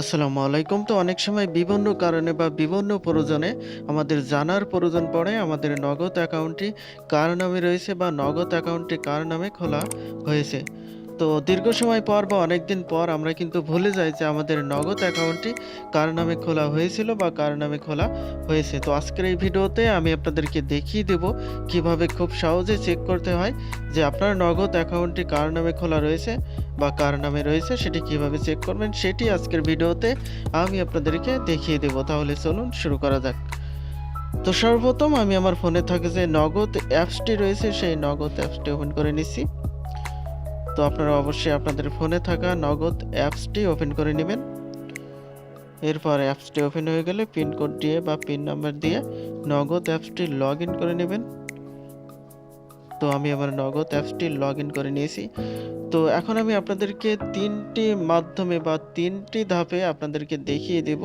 আসসালামু আলাইকুম। তো অনেক সময় বিভিন্ন কারণে বা বিভিন্ন প্রয়োজনে আমাদের জানার প্রয়োজন পড়ে, আমাদের নগদ অ্যাকাউন্টটি কার নামে রয়েছে বা নগদ অ্যাকাউন্টটি কার নামে খোলা হয়েছে। তো দীর্ঘ সময় পর বা অনেকদিন পর আমরা কিন্তু ভুলে যাই যে আমাদের নগদ অ্যাকাউন্টটি কার নামে খোলা হয়েছিল বা কার নামে খোলা হয়েছে। তো আজকের এই ভিডিওতে আমি আপনাদেরকে দেখিয়ে দেব কীভাবে খুব সহজে চেক করতে হয় যে আপনার নগদ অ্যাকাউন্টটি কার নামে খোলা রয়েছে বা কার নামে রয়েছে, সেটি কীভাবে চেক করবেন সেটি আজকের ভিডিওতে আমি আপনাদেরকে দেখিয়ে দেব। তাহলে চলুন শুরু করা যাক। তো সর্বপ্রথম আমি আমার ফোনে থাকে যে নগদ অ্যাপসটি রয়েছে, সেই নগদ অ্যাপসটি ওপেন করে নিচ্ছি। তো আপনারা অবশ্যই আপনাদের ফোনে থাকা নগদ অ্যাপসটি ওপেন করে নেবেন। এরপর অ্যাপসটি ওপেন হয়ে গেলে পিন কোড দিয়ে বা পিন নাম্বার দিয়ে নগদ অ্যাপসটি লগ ইন করে নেবেন। তো আমি আমার নগদ অ্যাপসটি লগ ইন করে নিয়েছি। তো এখন আমি আপনাদেরকে তিনটি মাধ্যমে বা তিনটি ধাপে আপনাদেরকে দেখিয়ে দেব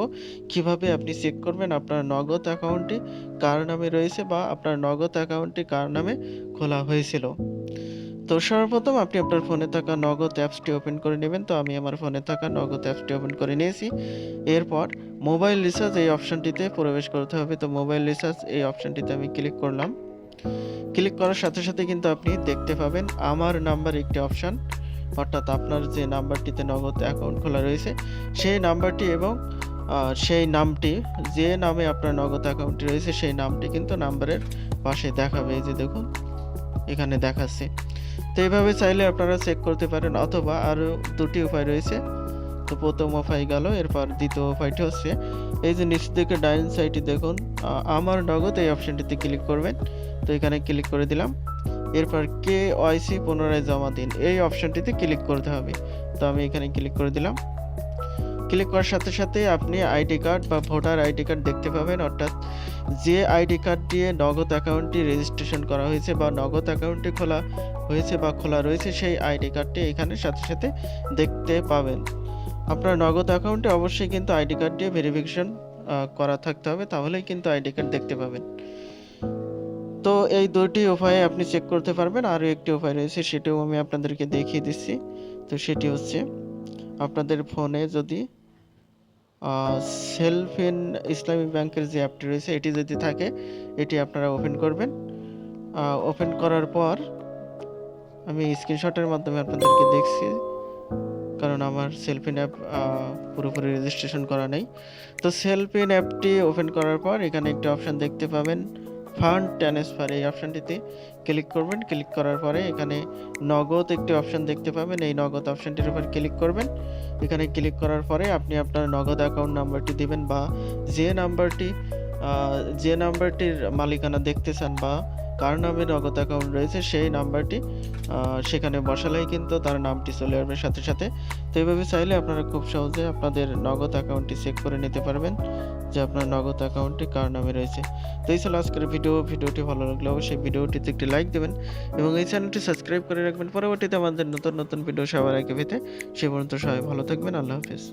কীভাবে আপনি চেক করবেন আপনার নগদ অ্যাকাউন্টটি কার নামে রয়েছে বা আপনার নগদ অ্যাকাউন্টটি কার নামে খোলা হয়েছিল। তো সর্বপ্রথম আপনি আপনার ফোনে থাকা নগদ অ্যাপসটি ওপেন করে নেবেন। তো আমি আমার ফোনে থাকা নগদ অ্যাপসটি ওপেন করে নিয়েছি। এরপর মোবাইল রিচার্জ এই অপশনটিতে প্রবেশ করতে হবে। তো মোবাইল রিচার্জ এই অপশনটিতে আমি ক্লিক করলাম। ক্লিক করার সাথে সাথে কিন্তু আপনি দেখতে পাবেন আমার নাম্বার একটি অপশান অর্থাৎ আপনার যে নাম্বারটিতে নগদ অ্যাকাউন্ট খোলা রয়েছে, সেই নাম্বারটি এবং সেই নামটি, যে নামে আপনার নগদ অ্যাকাউন্টটি রয়েছে, সেই নামটি কিন্তু নাম্বারের পাশে দেখাবে। এই যে দেখুন, এখানে দেখাচ্ছে। তো এভাবে চাইলে আপনারা চেক করতে পারেন, অথবা আরও দুটি উপায় রয়েছে। তো প্রথম উপায় গেল, এরপর দ্বিতীয় উপায়টি হচ্ছে, এই যে নিচ দিকে ডাইন সাইডে দেখুন আমার নগদ এই অপশনটিতে ক্লিক করবেন। তো এখানে ক্লিক করে দিলাম। এরপর কেওয়াইসি পুনরায় জমা দিন, এই অপশনটিতে ক্লিক করতে হবে। তো আমি এখানে ক্লিক করে দিলাম। ক্লিক করার সাথে সাথে আপনি আইডি কার্ড বা ভোটার আইডি কার্ড দেখতে পাবেন, অর্থাৎ যে আইডি কার্ড দিয়ে নগদ অ্যাকাউন্টটি রেজিস্ট্রেশন করা হয়েছে বা নগদ অ্যাকাউন্টটি খোলা হয়েছে বা খোলা রয়েছে, সেই আইডি কার্ডটি এখানে সাথে সাথে দেখতে পাবেন। আপনার নগদ অ্যাকাউন্টে অবশ্যই কিন্তু আইডি কার্ড দিয়ে ভেরিফিকেশন করা থাকতে হবে, তাহলেই কিন্তু আইডি কার্ড দেখতে পাবেন। তো এই দুটি উপায়ে আপনি চেক করতে পারবেন। আরও একটি উপায় রয়েছে, সেটিও আমি আপনাদেরকে দেখিয়ে দিচ্ছি। তো সেটি হচ্ছে, আপনাদের ফোনে যদি সেলফ ইন ইসলামী ব্যাংকের যে অ্যাপটি রয়েছে, এটি যদি থাকে, এটি আপনারা ওপেন করবেন। ওপেন করার পর আমি স্ক্রিনশটের মাধ্যমে আপনাদেরকে দেখছি। কারণ আমার সেলফ ইন অ্যাপ পুরোপুরি রেজিস্ট্রেশন করা নেই। তো সেলফ ইন অ্যাপটি ওপেন করার পর এখানে একটি অপশান দেখতে পাবেন ফান্ড ট্রান্সফার, এই অপশানটিতে ক্লিক করবেন। ক্লিক করার পরে এখানে নগদ একটি অপশান দেখতে পাবেন। এই নগদ অপশানটির উপর ক্লিক করবেন। এখানে ক্লিক করার পরে আপনি আপনার নগদ অ্যাকাউন্ট নাম্বারটি দেবেন বা যে নাম্বারটি যে নাম্বারটির মালিকানা দেখতে চান বা কার নামে নগদ অ্যাকাউন্ট রয়েছে সেই নাম্বারটি সেখানে বসালেই কিন্তু তার নামটি চলে আসবে সাথে সাথে। তো এইভাবে চাইলে আপনারা খুব সহজে আপনাদের নগদ অ্যাকাউন্টটি চেক করে নিতে পারবেন যে আপনার নগদ অ্যাকাউন্টটি কার নামে রয়েছে। তো এই ছিল আজকের ভিডিও। ভিডিওটি ভালো লাগলে অবশ্যই ভিডিওটিতে একটি লাইক দেবেন এবং এই চ্যানেলটি সাবস্ক্রাইব করে রাখবেন। পরবর্তীতে আমাদের নতুন নতুন ভিডিও সবার আগে পেতে। সে পর্যন্ত সবাই ভালো থাকবেন। আল্লাহ হাফেজ।